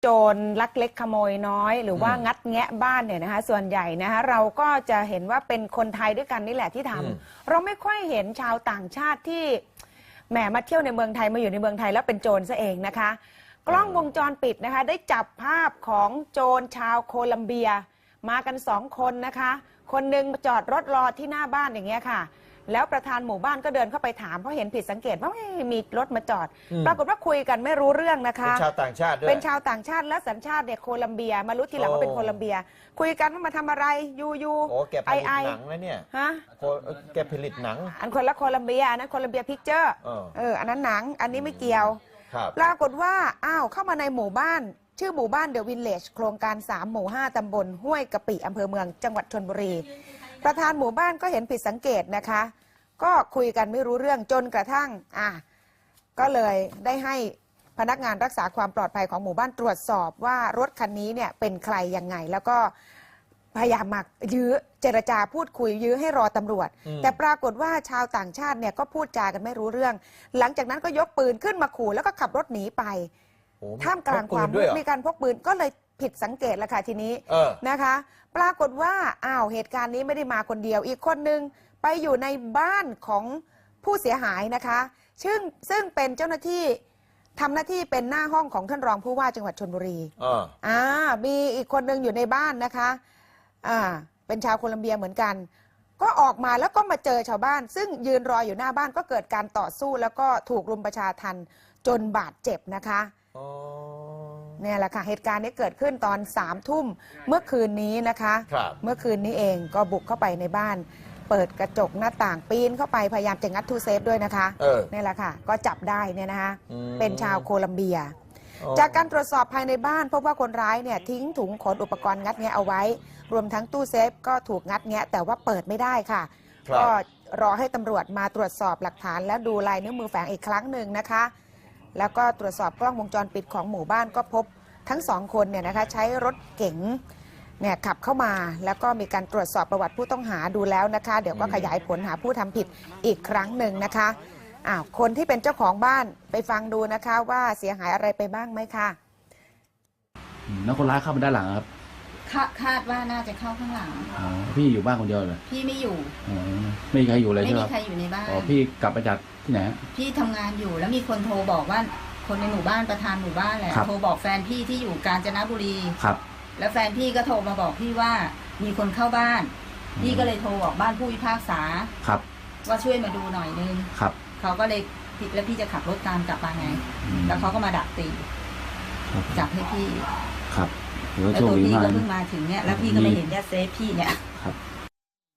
โจรลักเล็กขโมยน้อย หรือว่าอืมงัดแงะบ้านเนี่ยนะคะส่วนใหญ่นะคะเราก็จะเห็นว่าเป็นคนไทยด้วยกันนี่แหละที่ทำอืม เราไม่ค่อยเห็นชาวต่างชาติที่แหมมาเที่ยวในเมืองไทยมาอยู่ในเมืองไทยแล้วเป็นโจรซะเองนะคะ กล้องวงจรปิดนะคะ ได้จับภาพของโจรชาวโคลัมเบีย มากันสองคนนะคะ คนหนึ่งจอดรถรอที่หน้าบ้านอย่างเงี้ยค่ะ แล้วประธานหมู่บ้านก็เดินเข้าไปถามเพราะเห็นผิดสังเกตว่าไม่มีรถมาจอด อืม ปรากฏว่าคุยกันไม่รู้เรื่องนะคะ เป็นชาวต่างชาติด้วย เป็นชาวต่างชาติและสัญชาติเนี่ยโคลัมเบีย มารู้ทีหลังว่าเป็นโคลัมเบีย คุยกันว่ามาทำอะไรยูยูโอ้แกผไอลิตไอหนังนะเนี่ยฮะโคแกผลิตหนัง อันคนละโคลัมเบียอันนั้นโคลัมเบียพิกเจอร์เออ เอออันนั้นหนังอันนี้ไม่เกี่ยว ครับ ปรากฏว่า อ้าว เข้ามาในหมู่บ้าน ชื่อหมู่บ้านเดอะวินเลจ โครงการ 3 หมู่ 5 ตำบล ห้วยกะปิ อำเภอเมือง จังหวัดชนบุรี ประธานหมู่บ้านก็เห็นผิดสังเกตนะคะ ก็คุยกันไม่รู้เรื่องจนกระทั่งอะก็เลยได้ให้พนักงานรักษาความปลอดภัยของหมู่บ้านตรวจสอบว่ารถคันนี้เนี่ยเป็นใครยังไง แล้วก็พยายามมายื้อเจรจาพูดคุยยื้อให้รอตำรวจอืมแต่ปรากฏว่าชาวต่างชาติเนี่ยก็พูดจากันไม่รู้เรื่อง หลังจากนั้นก็ยกปืนขึ้นมาขู่แล้วก็ขับรถหนีไปโอ้ท่ามกลางพความปืนด้วยเหรอมีการพกปืนก็เลย ผิดสังเกตแล้วค่ะทีนี้เออ นะคะ ปรากฏว่าอ้าวเหตุการณ์นี้ไม่ได้มาคนเดียว อีกคนนึงไปอยู่ในบ้านของผู้เสียหายนะคะ ซึ่งซึ่งเป็นเจ้าหน้าที่ทำหน้าที่เป็นหน้าห้องของท่านรองผู้ว่าจังหวัดชนบุรี เออ อ่า มีอีกคนนึงอยู่ในบ้านนะคะ อ่า เป็นชาวโคลัมเบียเหมือนกัน ก็ออกมาแล้วก็มาเจอชาวบ้าน ซึ่งยืนรออยู่หน้าบ้านก็เกิดการต่อสู้ แล้วก็ถูกรุมประชาทันจนบาดเจ็บนะคะ อ๋อ เนี่ยแหละค่ะเหตุการณ์นี้เกิดขึ้นตอนสามทุ่มเมื่อคืนนี้นะคะ ครับ เมื่อคืนนี้เองก็บุกเข้าไปในบ้าน เปิดกระจกหน้าต่างปีนเข้าไปพยายามจะงัดทูเซฟด้วยนะคะเออนี่แหละค่ะก็จับได้เนี่ยนะคะอืม เป็นชาวโคลัมเบียอ๋อจากการตรวจสอบภายในบ้าน พบว่าคนร้ายเนี่ยทิ้งถุงขนอุปกรณ์งัดแงะเอาไว้ รวมทั้งตู้เซฟก็ถูกงัดแงะ แต่ว่าเปิดไม่ได้ค่ะ ครับ ก็รอให้ตำรวจมาตรวจสอบหลักฐานและดูลายนิ้วมือแฝงอีกครั้งหนึ่งนะคะ แล้วก็ตรวจสอบกล้องวงจรปิดของหมู่บ้านก็พบทั้งสองคนเนี่ยนะคะใช้รถเก๋งเนี่ยขับเข้ามาแล้วก็มีการตรวจสอบประวัติผู้ต้องหาดูแล้วนะคะ เดี๋ยวก็ขยายผลหาผู้ทำผิดอีกครั้งหนึ่งนะคะอ้าวคนที่เป็นเจ้าของบ้านไปฟังดูนะคะว่าเสียหายอะไรไปบ้างไหมคะอืมแล้วคนร้ายเข้ามาด้านหลังครับ คาคาดว่าน่าจะเข้าข้างหลัง อ๋อพี่อยู่บ้านคนเดียวเลยพี่ไม่อยู่ อ๋อไม่มีใครอยู่เลยไม่ใช่ไหมมีครับใครอยู่ในบ้าน อ๋อพี่กลับมาจากที่ไหนฮะ พี่ทำงานอยู่แล้วมีคนโทรบอกว่าคนในหมู่บ้านประธานหมู่บ้านแหละครับ โทรบอกแฟนพี่ที่อยู่กาญจนบุรี ครับ แล้วแฟนพี่ก็โทรมาบอกพี่ว่ามีคนเข้าบ้านพี่ก็เลยโทรบอกบ้านผู้พิพากษาครับว่าช่วยมาดูหน่อยนึงครับเขาก็เลยพี่แล้วพี่จะขับรถตามกลับมาไง อืมแล้วเขาก็มาดักตี ครับจับให้พี่ ครับถือว่า แล้วโชคตัวดีพี่มากก็นะเพิ่งมาถึงเนี่ยแล้วพี่ก็ไม่เห็นเนี่ยเซฟพี่เนี่ย ครับ